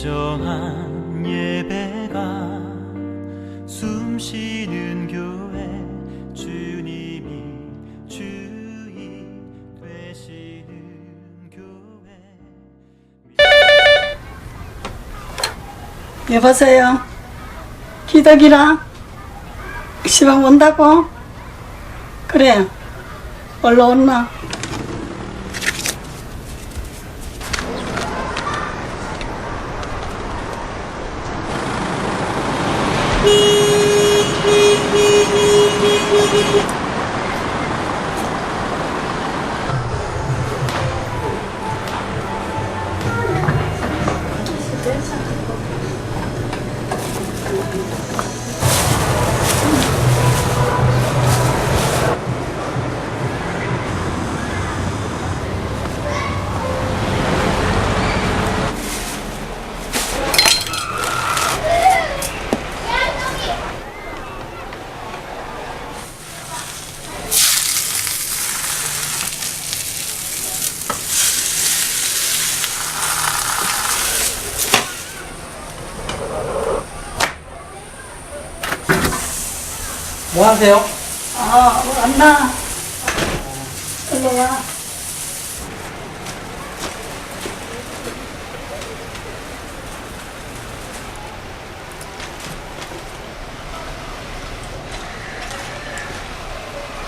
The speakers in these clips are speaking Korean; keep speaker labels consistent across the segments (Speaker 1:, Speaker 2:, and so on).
Speaker 1: 진정한 예배가 숨쉬는 교회 주님이 주인 되시는 교회
Speaker 2: 여보세요? 기덕이랑 시방 온다고? 그래. 얼른 온나?
Speaker 3: 뭐 하세요?
Speaker 2: 아, 왔나? 일로 와.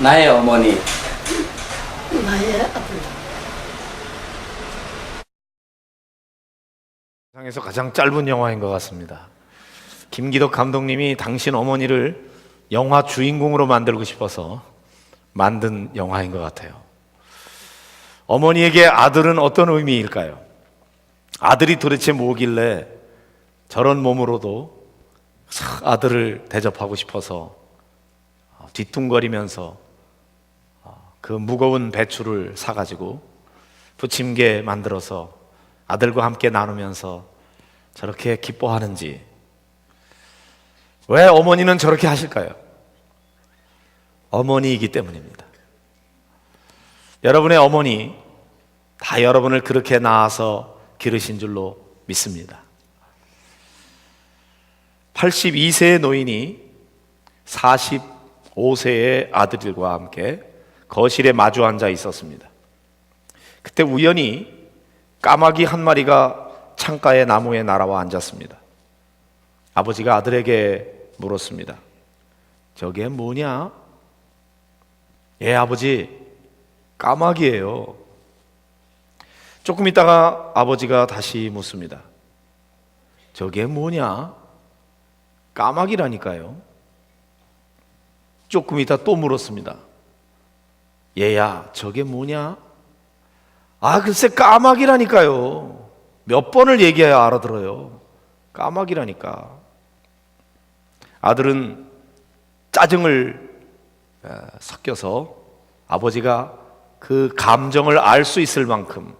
Speaker 3: 나의 어머니.
Speaker 2: 나의 아들.
Speaker 4: 세상에서 가장 짧은 영화인 것 같습니다. 김기덕 감독님이 당신 어머니를 영화 주인공으로 만들고 싶어서 만든 영화인 것 같아요. 어머니에게 아들은 어떤 의미일까요? 아들이 도대체 뭐길래 저런 몸으로도 싹 아들을 대접하고 싶어서 뒤뚱거리면서 그 무거운 배추를 사가지고 부침개 만들어서 아들과 함께 나누면서 저렇게 기뻐하는지 왜 어머니는 저렇게 하실까요? 어머니이기 때문입니다. 여러분의 어머니 다 여러분을 그렇게 낳아서 기르신 줄로 믿습니다. 82세의 노인이 45세의 아들들과 함께 거실에 마주 앉아 있었습니다. 그때 우연히 까마귀 한 마리가 창가의 나무에 날아와 앉았습니다. 아버지가 아들에게 물었습니다. 저게 뭐냐? 예, 아버지. 까마귀예요. 조금 있다가 아버지가 다시 묻습니다. 저게 뭐냐? 까마귀라니까요. 조금 있다 또 물었습니다. 얘야, 저게 뭐냐? 아, 글쎄 까마귀라니까요. 몇 번을 얘기해야 알아들어요. 까마귀라니까. 아들은 짜증을 에, 섞여서 아버지가 그 감정을 알 수 있을 만큼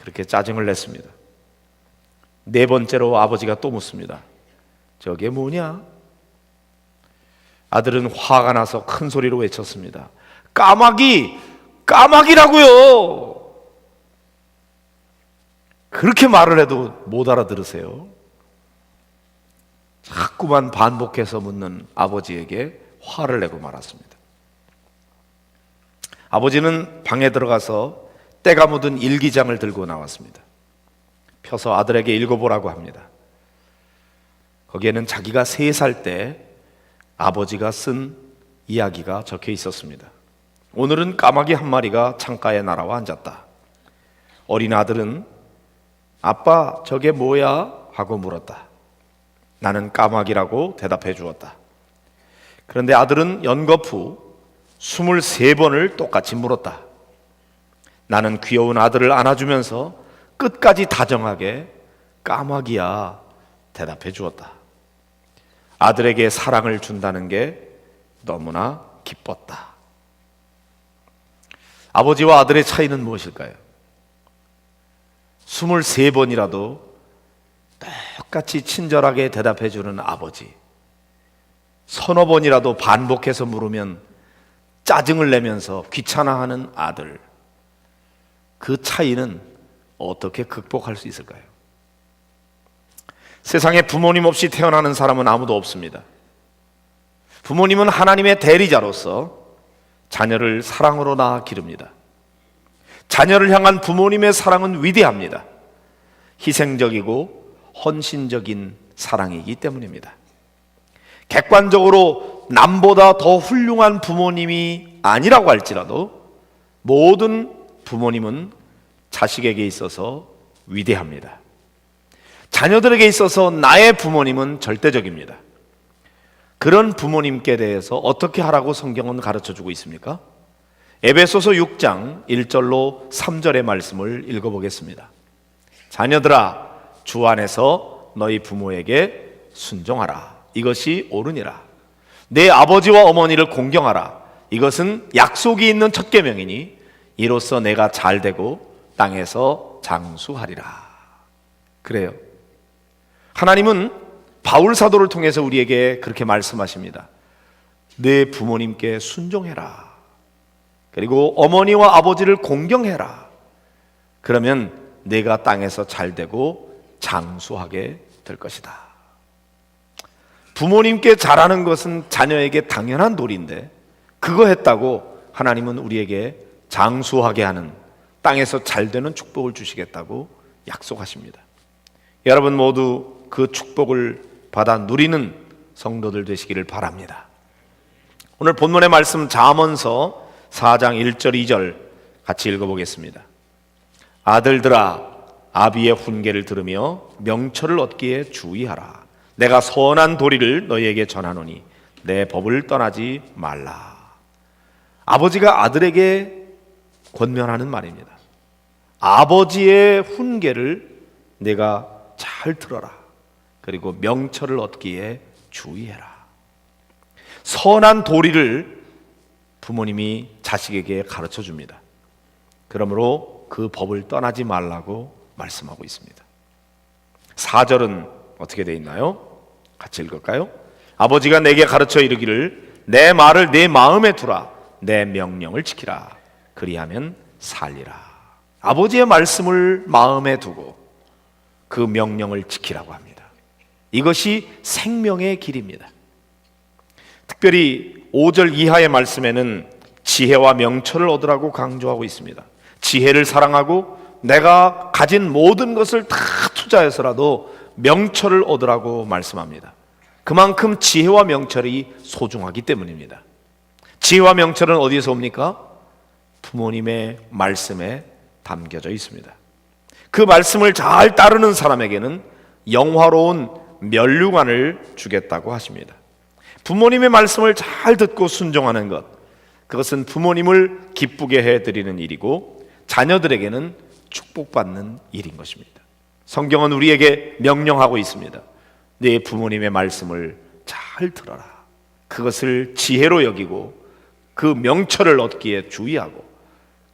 Speaker 4: 그렇게 짜증을 냈습니다. 네 번째로 아버지가 또 묻습니다. 저게 뭐냐? 아들은 화가 나서 큰 소리로 외쳤습니다. 까마귀! 까마귀라고요! 그렇게 말을 해도 못 알아들으세요. 자꾸만 반복해서 묻는 아버지에게 화를 내고 말았습니다. 아버지는 방에 들어가서 때가 묻은 일기장을 들고 나왔습니다. 펴서 아들에게 읽어보라고 합니다. 거기에는 자기가 세 살 때 아버지가 쓴 이야기가 적혀 있었습니다. 오늘은 까마귀 한 마리가 창가에 날아와 앉았다. 어린 아들은 아빠, 저게 뭐야? 하고 물었다. 나는 까마귀라고 대답해 주었다. 그런데 아들은 연거푸 23번을 똑같이 물었다. 나는 귀여운 아들을 안아주면서 끝까지 다정하게 까마귀야 대답해 주었다. 아들에게 사랑을 준다는 게 너무나 기뻤다. 아버지와 아들의 차이는 무엇일까요? 23번이라도 똑같이 친절하게 대답해 주는 아버지. 서너 번이라도 반복해서 물으면 짜증을 내면서 귀찮아하는 아들. 그 차이는 어떻게 극복할 수 있을까요? 세상에 부모님 없이 태어나는 사람은 아무도 없습니다. 부모님은 하나님의 대리자로서 자녀를 사랑으로 낳아 기릅니다. 자녀를 향한 부모님의 사랑은 위대합니다. 희생적이고 헌신적인 사랑이기 때문입니다. 객관적으로 남보다 더 훌륭한 부모님이 아니라고 할지라도 모든 부모님은 자식에게 있어서 위대합니다. 자녀들에게 있어서 나의 부모님은 절대적입니다. 그런 부모님께 대해서 어떻게 하라고 성경은 가르쳐 주고 있습니까? 에베소서 6장 1절로 3절의 말씀을 읽어보겠습니다. 자녀들아 주 안에서 너희 부모에게 순종하라. 이것이 옳으니라. 내 아버지와 어머니를 공경하라. 이것은 약속이 있는 첫 계명이니 이로써 내가 잘 되고 땅에서 장수하리라. 그래요. 하나님은 바울 사도를 통해서 우리에게 그렇게 말씀하십니다. 내 부모님께 순종해라. 그리고 어머니와 아버지를 공경해라. 그러면 내가 땅에서 잘 되고 장수하게 될 것이다. 부모님께 잘하는 것은 자녀에게 당연한 도리인데 그거 했다고 하나님은 우리에게 장수하게 하는 땅에서 잘 되는 축복을 주시겠다고 약속하십니다. 여러분 모두 그 축복을 받아 누리는 성도들 되시기를 바랍니다. 오늘 본문의 말씀 잠언서 4장 1절 2절 같이 읽어보겠습니다. 아들들아 아비의 훈계를 들으며 명철을 얻기에 주의하라. 내가 선한 도리를 너희에게 전하노니 내 법을 떠나지 말라. 아버지가 아들에게 권면하는 말입니다. 아버지의 훈계를 내가 잘 들어라. 그리고 명철을 얻기에 주의해라. 선한 도리를 부모님이 자식에게 가르쳐 줍니다. 그러므로 그 법을 떠나지 말라고 말씀하고 있습니다. 4절은 어떻게 되어 있나요? 같이 읽을까요? 아버지가 내게 가르쳐 이르기를 내 말을 내 마음에 두라 내 명령을 지키라 그리하면 살리라. 아버지의 말씀을 마음에 두고 그 명령을 지키라고 합니다. 이것이 생명의 길입니다. 특별히 5절 이하의 말씀에는 지혜와 명철을 얻으라고 강조하고 있습니다. 지혜를 사랑하고 내가 가진 모든 것을 다 투자해서라도 명철을 얻으라고 말씀합니다. 그만큼 지혜와 명철이 소중하기 때문입니다. 지혜와 명철은 어디에서 옵니까? 부모님의 말씀에 담겨져 있습니다. 그 말씀을 잘 따르는 사람에게는 영화로운 면류관을 주겠다고 하십니다. 부모님의 말씀을 잘 듣고 순종하는 것, 그것은 부모님을 기쁘게 해드리는 일이고 자녀들에게는 축복받는 일인 것입니다. 성경은 우리에게 명령하고 있습니다. 내 부모님의 말씀을 잘 들어라. 그것을 지혜로 여기고 그 명철을 얻기에 주의하고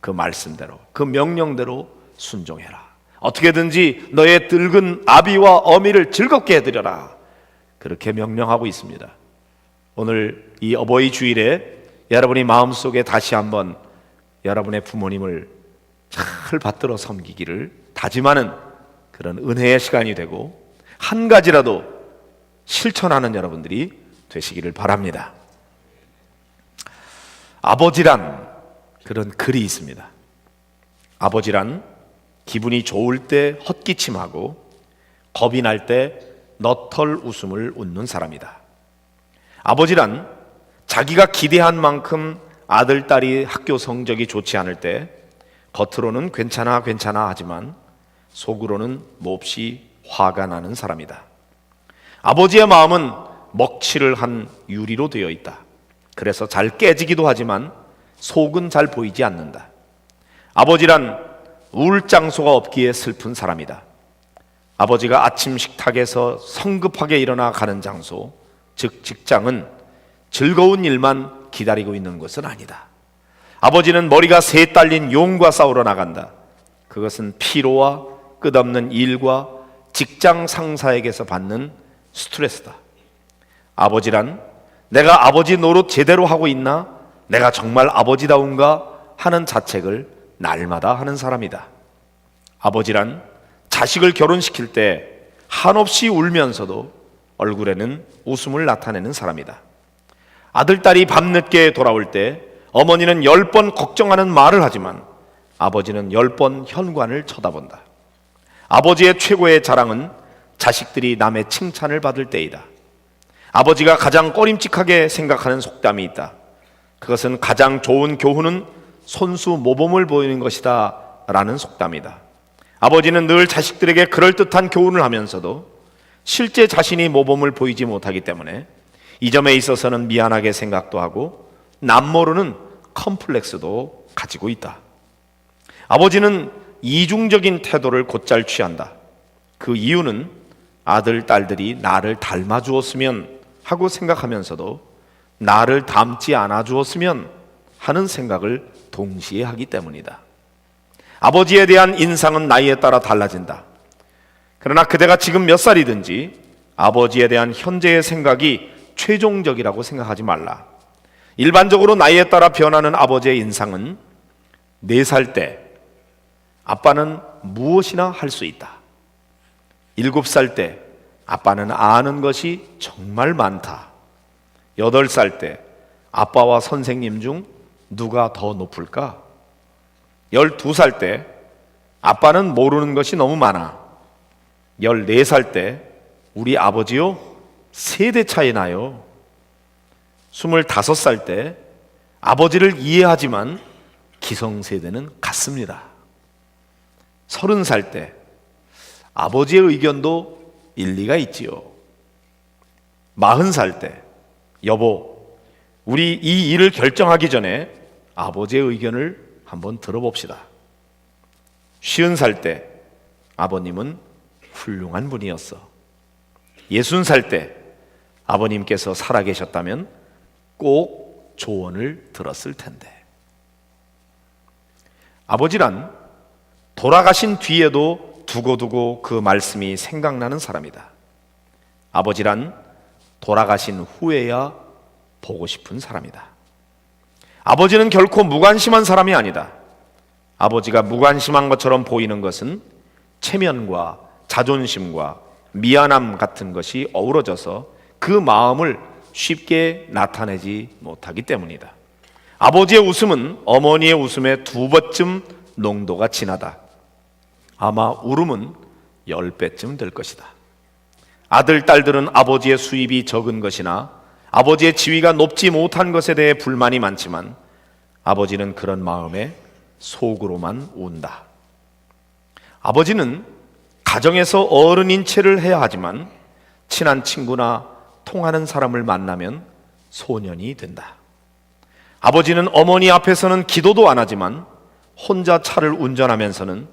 Speaker 4: 그 말씀대로 그 명령대로 순종해라. 어떻게든지 너의 늙은 아비와 어미를 즐겁게 해드려라. 그렇게 명령하고 있습니다. 오늘 이 어버이 주일에 여러분이 마음속에 다시 한번 여러분의 부모님을 잘 받들어 섬기기를 다짐하는 그런 은혜의 시간이 되고 한 가지라도 실천하는 여러분들이 되시기를 바랍니다. 아버지란 그런 글이 있습니다. 아버지란 기분이 좋을 때 헛기침하고 겁이 날 때 너털 웃음을 웃는 사람이다. 아버지란 자기가 기대한 만큼 아들, 딸이 학교 성적이 좋지 않을 때 겉으로는 괜찮아, 괜찮아 하지만 속으로는 몹시 화가 나는 사람이다. 아버지의 마음은 먹칠을 한 유리로 되어 있다. 그래서 잘 깨지기도 하지만 속은 잘 보이지 않는다. 아버지란 울 장소가 없기에 슬픈 사람이다. 아버지가 아침 식탁에서 성급하게 일어나 가는 장소, 즉 직장은 즐거운 일만 기다리고 있는 것은 아니다. 아버지는 머리가 새 딸린 용과 싸우러 나간다. 그것은 피로와 끝없는 일과 직장 상사에게서 받는 스트레스다. 아버지란 내가 아버지 노릇 제대로 하고 있나? 내가 정말 아버지다운가? 하는 자책을 날마다 하는 사람이다. 아버지란 자식을 결혼시킬 때 한없이 울면서도 얼굴에는 웃음을 나타내는 사람이다. 아들, 딸이 밤늦게 돌아올 때 어머니는 열 번 걱정하는 말을 하지만 아버지는 열 번 현관을 쳐다본다. 아버지의 최고의 자랑은 자식들이 남의 칭찬을 받을 때이다. 아버지가 가장 꺼림칙하게 생각하는 속담이 있다. 그것은 가장 좋은 교훈은 손수 모범을 보이는 것이다. 라는 속담이다. 아버지는 늘 자식들에게 그럴듯한 교훈을 하면서도 실제 자신이 모범을 보이지 못하기 때문에 이 점에 있어서는 미안하게 생각도 하고 남모르는 컴플렉스도 가지고 있다. 아버지는 이중적인 태도를 곧잘 취한다. 그 이유는 아들, 딸들이 나를 닮아 주었으면 하고 생각하면서도 나를 닮지 않아 주었으면 하는 생각을 동시에 하기 때문이다. 아버지에 대한 인상은 나이에 따라 달라진다. 그러나 그대가 지금 몇 살이든지 아버지에 대한 현재의 생각이 최종적이라고 생각하지 말라. 일반적으로 나이에 따라 변하는 아버지의 인상은 네살때 아빠는 무엇이나 할 수 있다. 일곱 살 때 아빠는 아는 것이 정말 많다. 여덟 살 때 아빠와 선생님 중 누가 더 높을까? 열두 살 때 아빠는 모르는 것이 너무 많아. 열네 살 때 우리 아버지요 세대 차이 나요. 스물다섯 살 때 아버지를 이해하지만 기성세대는 같습니다. 서른 살 때 아버지의 의견도 일리가 있지요. 마흔 살 때 여보, 우리 이 일을 결정하기 전에 아버지의 의견을 한번 들어봅시다. 쉬운 살 때 아버님은 훌륭한 분이었어. 예순 살 때 아버님께서 살아계셨다면 꼭 조언을 들었을 텐데. 아버지란 돌아가신 뒤에도 두고두고 그 말씀이 생각나는 사람이다. 아버지란 돌아가신 후에야 보고 싶은 사람이다. 아버지는 결코 무관심한 사람이 아니다. 아버지가 무관심한 것처럼 보이는 것은 체면과 자존심과 미안함 같은 것이 어우러져서 그 마음을 쉽게 나타내지 못하기 때문이다. 아버지의 웃음은 어머니의 웃음의 두 번쯤 농도가 진하다. 아마 울음은 열 배쯤 될 것이다. 아들, 딸들은 아버지의 수입이 적은 것이나 아버지의 지위가 높지 못한 것에 대해 불만이 많지만 아버지는 그런 마음에 속으로만 운다. 아버지는 가정에서 어른인 체를 해야 하지만 친한 친구나 통하는 사람을 만나면 소년이 된다. 아버지는 어머니 앞에서는 기도도 안 하지만 혼자 차를 운전하면서는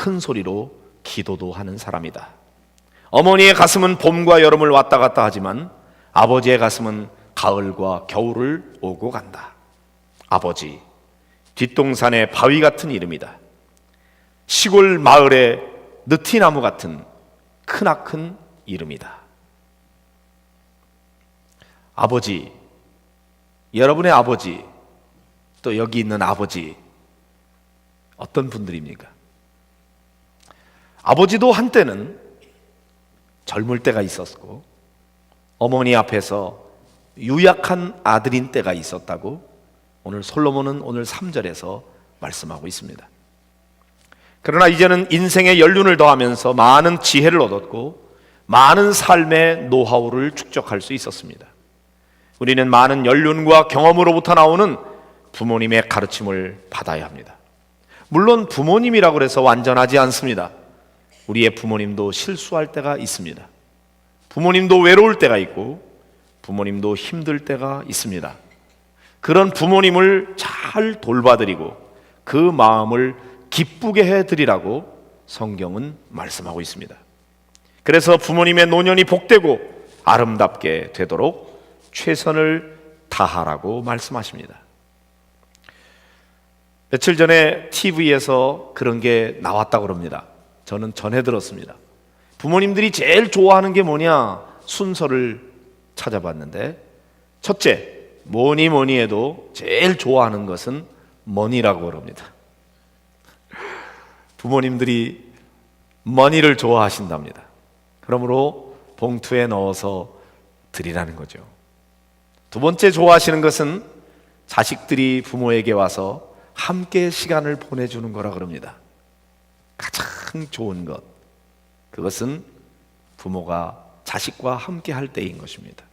Speaker 4: 큰 소리로 기도도 하는 사람이다. 어머니의 가슴은 봄과 여름을 왔다 갔다 하지만 아버지의 가슴은 가을과 겨울을 오고 간다. 아버지, 뒷동산의 바위 같은 이름이다. 시골 마을의 느티나무 같은 크나큰 이름이다. 아버지, 여러분의 아버지, 또 여기 있는 아버지, 어떤 분들입니까? 아버지도 한때는 젊을 때가 있었고, 어머니 앞에서 유약한 아들인 때가 있었다고 오늘 솔로몬은 오늘 3절에서 말씀하고 있습니다. 그러나 이제는 인생의 연륜을 더하면서 많은 지혜를 얻었고 많은 삶의 노하우를 축적할 수 있었습니다. 우리는 많은 연륜과 경험으로부터 나오는 부모님의 가르침을 받아야 합니다. 물론 부모님이라고 해서 완전하지 않습니다. 우리의 부모님도 실수할 때가 있습니다. 부모님도 외로울 때가 있고 부모님도 힘들 때가 있습니다. 그런 부모님을 잘 돌봐드리고 그 마음을 기쁘게 해드리라고 성경은 말씀하고 있습니다. 그래서 부모님의 노년이 복되고 아름답게 되도록 최선을 다하라고 말씀하십니다. 며칠 전에 TV에서 그런 게 나왔다고 합니다. 저는 전해 들었습니다. 부모님들이 제일 좋아하는 게 뭐냐? 순서를 찾아봤는데, 첫째, 뭐니 뭐니 해도 제일 좋아하는 것은 머니라고 그럽니다. 부모님들이 머니를 좋아하신답니다. 그러므로 봉투에 넣어서 드리라는 거죠. 두 번째 좋아하시는 것은 자식들이 부모에게 와서 함께 시간을 보내주는 거라 그럽니다. 가장 좋은 것. 그것은 부모가 자식과 함께 할 때인 것입니다.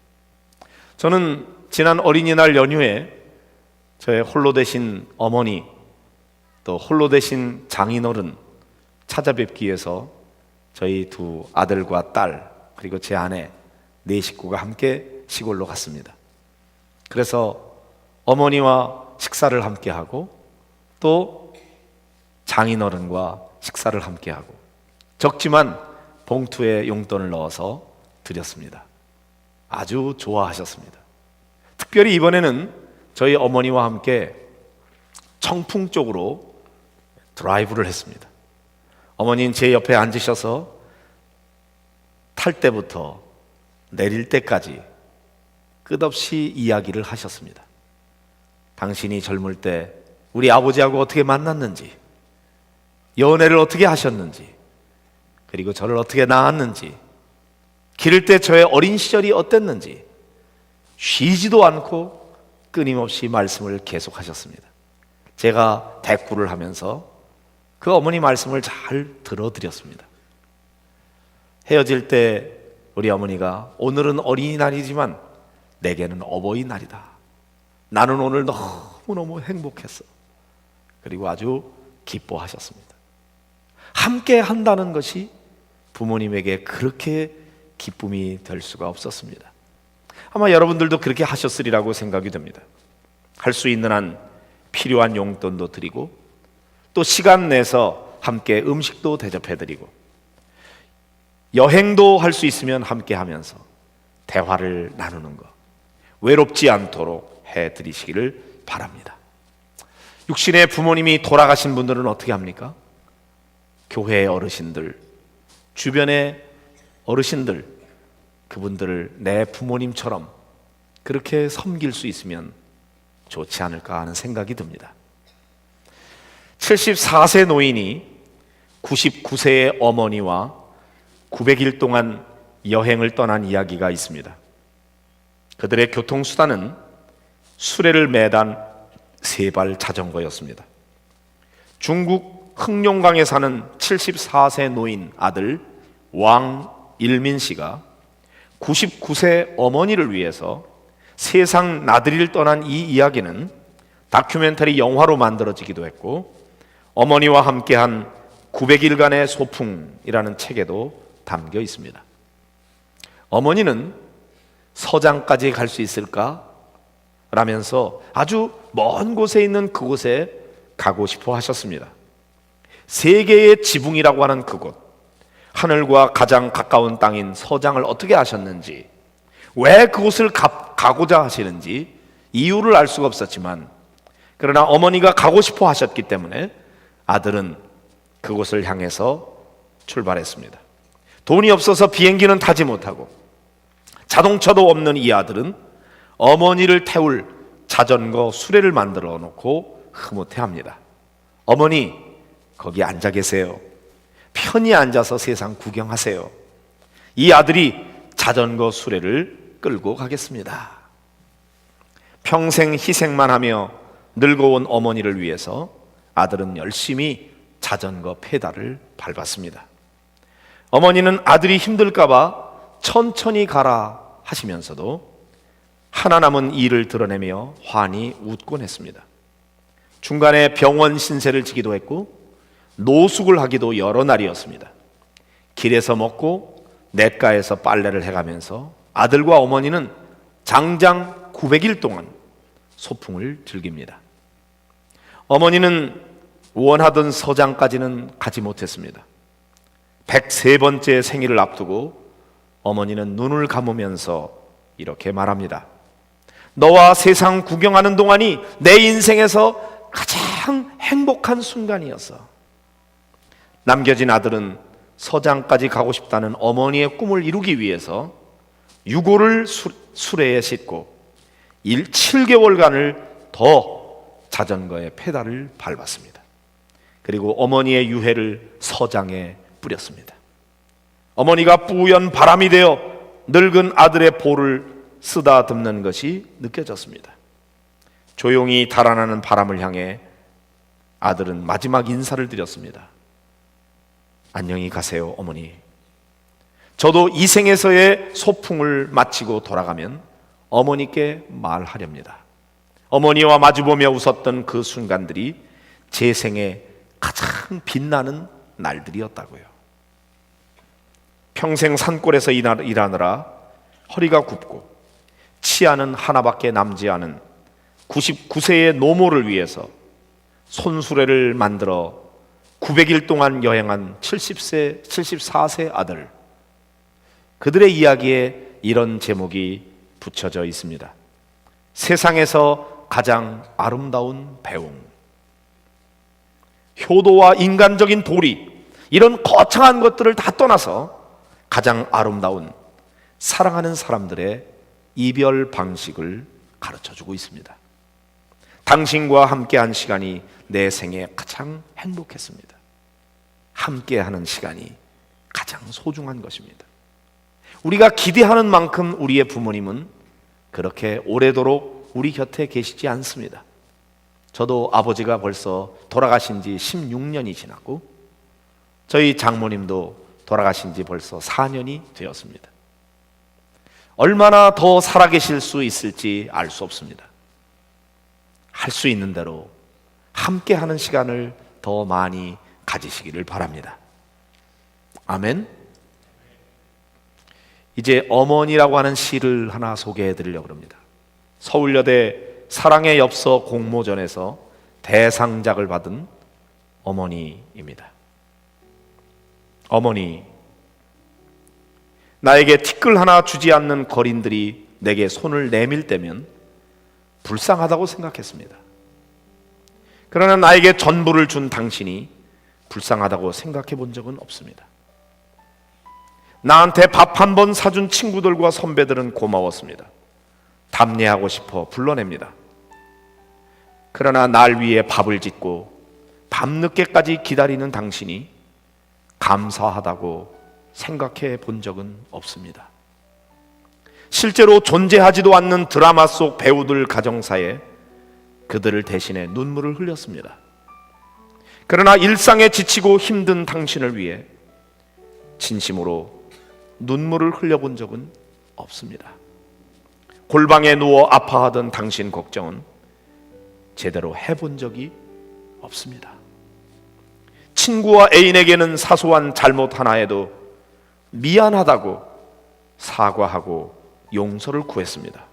Speaker 4: 저는 지난 어린이날 연휴에 저의 홀로 되신 어머니 또 홀로 되신 장인어른 찾아뵙기 위해서 저희 두 아들과 딸 그리고 제 아내 네 식구가 함께 시골로 갔습니다. 그래서 어머니와 식사를 함께 하고 또 장인어른과 식사를 함께 하고 적지만 봉투에 용돈을 넣어서 드렸습니다. 아주 좋아하셨습니다. 특별히 이번에는 저희 어머니와 함께 청풍 쪽으로 드라이브를 했습니다. 어머니는 제 옆에 앉으셔서 탈 때부터 내릴 때까지 끝없이 이야기를 하셨습니다. 당신이 젊을 때 우리 아버지하고 어떻게 만났는지, 연애를 어떻게 하셨는지, 그리고 저를 어떻게 낳았는지, 기를 때 저의 어린 시절이 어땠는지, 쉬지도 않고 끊임없이 말씀을 계속하셨습니다. 제가 대꾸를 하면서 그 어머니 말씀을 잘 들어드렸습니다. 헤어질 때 우리 어머니가 오늘은 어린이날이지만 내게는 어버이날이다. 나는 오늘 너무너무 행복했어. 그리고 아주 기뻐하셨습니다. 함께 한다는 것이 부모님에게 그렇게 기쁨이 될 수가 없었습니다. 아마 여러분들도 그렇게 하셨으리라고 생각이 됩니다. 할 수 있는 한 필요한 용돈도 드리고 또 시간 내서 함께 음식도 대접해 드리고 여행도 할 수 있으면 함께 하면서 대화를 나누는 것 외롭지 않도록 해 드리시기를 바랍니다. 육신의 부모님이 돌아가신 분들은 어떻게 합니까? 교회의 어르신들, 주변의 어르신들, 그분들을 내 부모님처럼 그렇게 섬길 수 있으면 좋지 않을까 하는 생각이 듭니다. 74세 노인이 99세의 어머니와 900일 동안 여행을 떠난 이야기가 있습니다. 그들의 교통수단은 수레를 매단 세발 자전거였습니다. 중국 흑룡강에 사는 74세 노인 아들 왕일민 씨가 99세 어머니를 위해서 세상 나들이를 떠난 이 이야기는 다큐멘터리 영화로 만들어지기도 했고 어머니와 함께한 900일간의 소풍이라는 책에도 담겨 있습니다. 어머니는 서장까지 갈 수 있을까? 라면서 아주 먼 곳에 있는 그곳에 가고 싶어 하셨습니다. 세계의 지붕이라고 하는 그곳, 하늘과 가장 가까운 땅인 서장을 어떻게 아셨는지, 왜 그곳을 가, 가고자 하시는지 이유를 알 수가 없었지만, 그러나 어머니가 가고 싶어 하셨기 때문에 아들은 그곳을 향해서 출발했습니다. 돈이 없어서 비행기는 타지 못하고 자동차도 없는 이 아들은 어머니를 태울 자전거 수레를 만들어 놓고 흐뭇해 합니다. 어머니 거기 앉아 계세요. 편히 앉아서 세상 구경하세요. 이 아들이 자전거 수레를 끌고 가겠습니다. 평생 희생만 하며 늙어온 어머니를 위해서 아들은 열심히 자전거 페달을 밟았습니다. 어머니는 아들이 힘들까봐 천천히 가라 하시면서도 하나 남은 일을 드러내며 환히 웃곤 했습니다. 중간에 병원 신세를 지기도 했고 노숙을 하기도 여러 날이었습니다. 길에서 먹고 냇가에서 빨래를 해가면서 아들과 어머니는 장장 900일 동안 소풍을 즐깁니다. 어머니는 원하던 서장까지는 가지 못했습니다. 103번째 생일을 앞두고 어머니는 눈을 감으면서 이렇게 말합니다. 너와 세상 구경하는 동안이 내 인생에서 가장 행복한 순간이었어. 남겨진 아들은 서장까지 가고 싶다는 어머니의 꿈을 이루기 위해서 수, 수레에 싣고 1, 7개월간을 더 자전거의 페달을 밟았습니다. 그리고 어머니의 유해를 서장에 뿌렸습니다. 어머니가 뿌연 바람이 되어 늙은 아들의 볼을 쓰다듬는 것이 느껴졌습니다. 조용히 달아나는 바람을 향해 아들은 마지막 인사를 드렸습니다. 안녕히 가세요, 어머니. 저도 이 생에서의 소풍을 마치고 돌아가면 어머니께 말하렵니다. 어머니와 마주보며 웃었던 그 순간들이 제 생에 가장 빛나는 날들이었다고요. 평생 산골에서 일하- 일하느라 허리가 굽고 치아는 하나밖에 남지 않은 99세의 노모를 위해서 손수레를 만들어 900일 동안 여행한 70세, 74세 아들. 그들의 이야기에 이런 제목이 붙여져 있습니다. 세상에서 가장 아름다운 배웅. 효도와 인간적인 도리, 이런 거창한 것들을 다 떠나서 가장 아름다운 사랑하는 사람들의 이별 방식을 가르쳐 주고 있습니다. 당신과 함께 한 시간이 내 생에 가장 행복했습니다. 함께 하는 시간이 가장 소중한 것입니다. 우리가 기대하는 만큼 우리의 부모님은 그렇게 오래도록 우리 곁에 계시지 않습니다. 저도 아버지가 벌써 돌아가신 지 16년이 지났고 저희 장모님도 돌아가신 지 벌써 4년이 되었습니다. 얼마나 더 살아계실 수 있을지 알 수 없습니다. 할 수 있는 대로 함께 하는 시간을 더 많이 가지시기를 바랍니다. 아멘. 이제 어머니라고 하는 시를 하나 소개해 드리려고 합니다. 서울여대 사랑의 엽서 공모전에서 대상작을 받은 어머니입니다. 어머니, 나에게 티끌 하나 주지 않는 거린들이 내게 손을 내밀 때면 불쌍하다고 생각했습니다. 그러나 나에게 전부를 준 당신이 불쌍하다고 생각해 본 적은 없습니다. 나한테 밥 한 번 사준 친구들과 선배들은 고마웠습니다. 답례하고 싶어 불러냅니다. 그러나 날 위해 밥을 짓고 밤늦게까지 기다리는 당신이 감사하다고 생각해 본 적은 없습니다. 실제로 존재하지도 않는 드라마 속 배우들 가정사에 그들을 대신해 눈물을 흘렸습니다. 그러나 일상에 지치고 힘든 당신을 위해 진심으로 눈물을 흘려본 적은 없습니다. 골방에 누워 아파하던 당신 걱정은 제대로 해본 적이 없습니다. 친구와 애인에게는 사소한 잘못 하나에도 미안하다고 사과하고 용서를 구했습니다.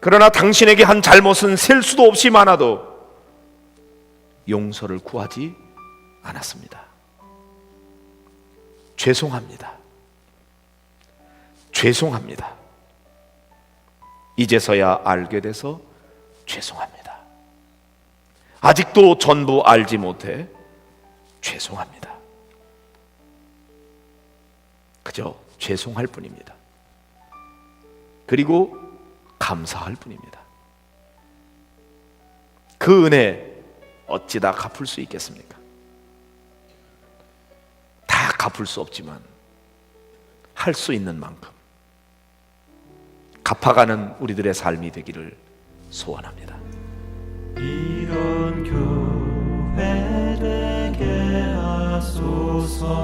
Speaker 4: 그러나 당신에게 한 잘못은 셀 수도 없이 많아도 용서를 구하지 않았습니다. 죄송합니다. 죄송합니다. 이제서야 알게 돼서 죄송합니다. 아직도 전부 알지 못해 죄송합니다. 그저 죄송할 뿐입니다. 그리고 감사할 뿐입니다. 그 은혜 어찌 다 갚을 수 있겠습니까? 다 갚을 수 없지만 할 수 있는 만큼 갚아가는 우리들의 삶이 되기를 소원합니다.
Speaker 1: 이런 교회 되게 하소서